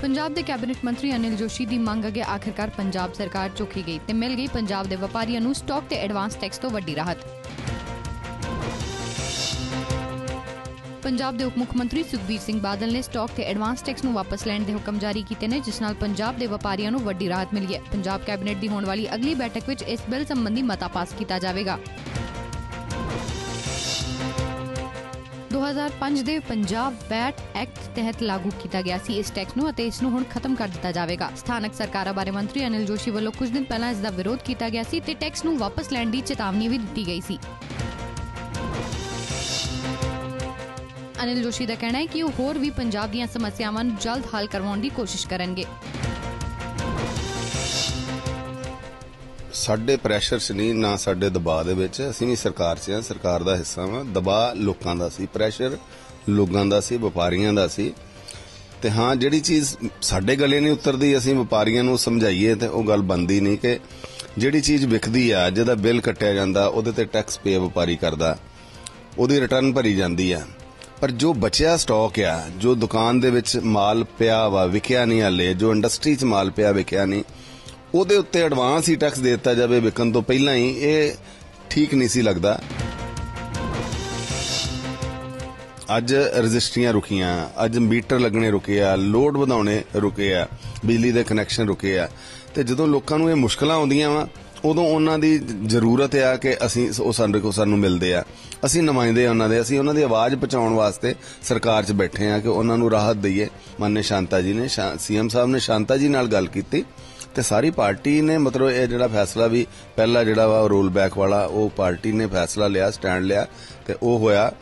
ਪੰਜਾਬ ਦੇ ਕੈਬਨਿਟ ਮੰਤਰੀ ਅਨਿਲ ਜੋਸ਼ੀ ਦੀ ਮੰਗ ਅੱਗੇ ਆਖਿਰਕਾਰ ਪੰਜਾਬ ਸਰਕਾਰ ਝੁਕੀ ਗਈ ਤੇ ਮਿਲ ਗਈ ਪੰਜਾਬ ਦੇ ਵਪਾਰੀਆਂ ਨੂੰ ਸਟਾਕ ਤੇ ਐਡਵਾਂਸ ਟੈਕਸ ਤੋਂ ਵੱਡੀ ਰਾਹਤ। ਪੰਜਾਬ ਦੇ ਉਪ ਮੁੱਖ ਮੰਤਰੀ ਸੁਖਬੀਰ ਸਿੰਘ ਬਾਦਲ ਨੇ ਸਟਾਕ ਤੇ ਐਡਵਾਂਸ ਟੈਕਸ ਨੂੰ ਵਾਪਸ ਲੈਣ ਦੇ ਹੁਕਮ ਜਾਰੀ ਕੀਤੇ ਨੇ, ਜਿਸ ਨਾਲ ਪੰਜਾਬ ਦੇ ਵਪਾਰੀਆਂ ਨੂੰ ਵੱਡੀ ਰਾਹਤ ਮਿਲੀ ਹੈ। ਪੰਜਾਬ ਕੈਬਨਿਟ ਦੀ ਹੋਣ ਵਾਲੀ ਅਗਲੀ ਬੈਠਕ ਵਿੱਚ ਇਸ ਬਿੱਲ ਸੰਬੰਧੀ ਮਤਾ ਪਾਸ ਕੀਤਾ ਜਾਵੇਗਾ। 2005 ਦੇ ਪੰਜਾਬ ਵੈਟ ਐਕਟ ਤਹਿਤ ਲਾਗੂ ਕੀਤਾ ਗਿਆ ਸੀ। ਇਸ ਟੈਕਸ ਨੂੰ ਅਤੇ ਇਸ ਨੂੰ ਹੁਣ ਖਤਮ ਕਰ ਦਿੱਤਾ ਜਾਵੇਗਾ। ਸਥਾਨਕ ਸਰਕਾਰਾਂ ਬਾਰੇ ਮੰਤਰੀ ਅਨਿਲ ਜੋਸ਼ੀ ਵੱਲੋਂ ਕੁਝ ਦਿਨ ਪਹਿਲਾਂ ਇਸ ਦਾ ਵਿਰੋਧ ਕੀਤਾ ਗਿਆ ਸੀ ਤੇ ਟੈਕਸ ਨੂੰ ਵਾਪਸ ਲੈਣ ਦੀ ਚੇਤਾਵਨੀ ਵੀ ਦਿੱਤੀ ਗਈ ਸੀ। ਅਨਿਲ ਜੋਸ਼ੀ ਦਾ ਕਹਿਣਾ ਹੈ ਕਿ ਉਹ ਹੋਰ ਵੀ ਪੰਜਾਬ ਦੀਆਂ ਸਮੱਸਿਆਵਾਂ ਨੂੰ ਜਲਦ ਹੱਲ ਕਰਵਾਉਣ ਦੀ ਕੋਸ਼ਿਸ਼ ਕਰਨਗੇ। ਸਾਡੇ ਪ੍ਰੈਸ਼ਰ 'ਚ ਨਹੀਂ ਨਾ ਸਾਡੇ ਦਬਾਅ ਦੇ ਵਿੱਚ। ਅਸੀਂ ਵੀ ਸਰਕਾਰ 'ਚ ਆ, ਸਰਕਾਰ ਦਾ ਹਿੱਸਾ ਵਾਂ। ਦਬਾਅ ਲੋਕਾਂ ਦਾ ਸੀ ਪ੍ਰੈਸ਼ਰ ਲੋਕਾਂ ਦਾ ਸੀ, ਵਪਾਰੀਆਂ ਦਾ ਸੀ। ਤੇ ਹਾਂ, ਜਿਹੜੀ ਚੀਜ਼ ਸਾਡੇ ਗਲੇ ਨਹੀਂ ਉਤਰਦੀ, ਅਸੀਂ ਵਪਾਰੀਆਂ ਨੂੰ ਸਮਝਾਈਏ ਤੇ ਉਹ ਗੱਲ ਬੰਦੀ ਨਹੀਂ ਕਿ ਜਿਹੜੀ ਚੀਜ਼ ਵਿਕਦੀ ਆ, ਜਿਹਦਾ ਬਿੱਲ ਕੱਟਿਆ ਜਾਂਦਾ, ਉਹਦੇ ਤੇ ਟੈਕਸ ਪੇ ਵਪਾਰੀ ਕਰਦਾ, ਉਹਦੀ ਰਿਟਰਨ ਭਰੀ ਜਾਂਦੀ ਆ। ਪਰ ਜੋ ਬਚਿਆ ਸਟਾਕ ਆ, ਜੋ ਦੁਕਾਨ ਦੇ ਵਿੱਚ ਮਾਲ ਪਿਆ ਵਾ, ਵਿਕਿਆ ਨਹੀਂ ਹਲੇ, ਜੋ ਇੰਡਸਟਰੀ 'ਚ ਮਾਲ ਪਿਆ, ਵਿਕਿਆ ਨਹੀਂ ਉਹਦੇ ਉੱਤੇ ਐਡਵਾਂਸ ਹੀ ਟੈਕਸ ਦੇ ਦਿੱਤਾ ਜਾਵੇ ਵਿਕਣ ਤੋਂ ਪਹਿਲਾਂ ਹੀ, ਇਹ ਠੀਕ ਨਹੀਂ ਸੀ ਲੱਗਦਾ। ਅੱਜ ਰਜਿਸਟਰੀਆਂ ਰੁਕੀਆਂ, ਅੱਜ ਮੀਟਰ ਲੱਗਣੇ ਰੁਕੇ ਆ, ਲੋਡ ਵਧਾਉਣੇ ਰੁਕੇ ਆ, ਬਿਜਲੀ ਦੇ ਕਨੈਕਸ਼ਨ ਰੁਕੇ ਆ। ਤੇ ਜਦੋਂ ਲੋਕਾਂ ਨੂੰ ਇਹ ਮੁਸ਼ਕਲਾਂ ਆਉਂਦੀਆਂ ਵਾ, ਉਦੋਂ ਉਹਨਾਂ ਦੀ ਜ਼ਰੂਰਤ ਆ ਕਿ ਅਸੀਂ ਉਹ ਸਾਡੇ ਕੋਲ ਸਾਨੂੰ ਮਿਲਦੇ ਆ। ਅਸੀਂ ਨੁਮਾਇੰਦੇ ਆ ਉਹਨਾਂ ਦੇ, ਅਸੀਂ ਉਹਨਾਂ ਦੀ ਆਵਾਜ਼ ਪਹੁੰਚਾਉਣ ਵਾਸਤੇ ਸਰਕਾਰ 'ਚ ਬੈਠੇ ਆ ਕਿ ਉਹਨਾਂ ਨੂੰ ਰਾਹਤ ਦਈਏ। ਮਾਨਯ ਸ਼ਾਂਤਾ ਜੀ ਨੇ ਸੀਐਮ ਸਾਹਿਬ ਨੇ ਸ਼ਾਂਤਾ ਜੀ ਨਾਲ ਗੱਲ ਕੀਤੀ। ਤੇ ਸਾਰੀ ਪਾਰਟੀ ਨੇ ਮਤਲਬ ਇਹ ਜਿਹੜਾ ਫੈਸਲਾ ਵੀ ਪਹਿਲਾ ਜਿਹੜਾ ਵਾ ਰੋਲ ਬੈਕ ਵਾਲਾ, ਉਹ ਪਾਰਟੀ ਨੇ ਫੈਸਲਾ ਲਿਆ, ਸਟੈਂਡ ਲਿਆ ਤੇ ਉਹ ਹੋਇਆ।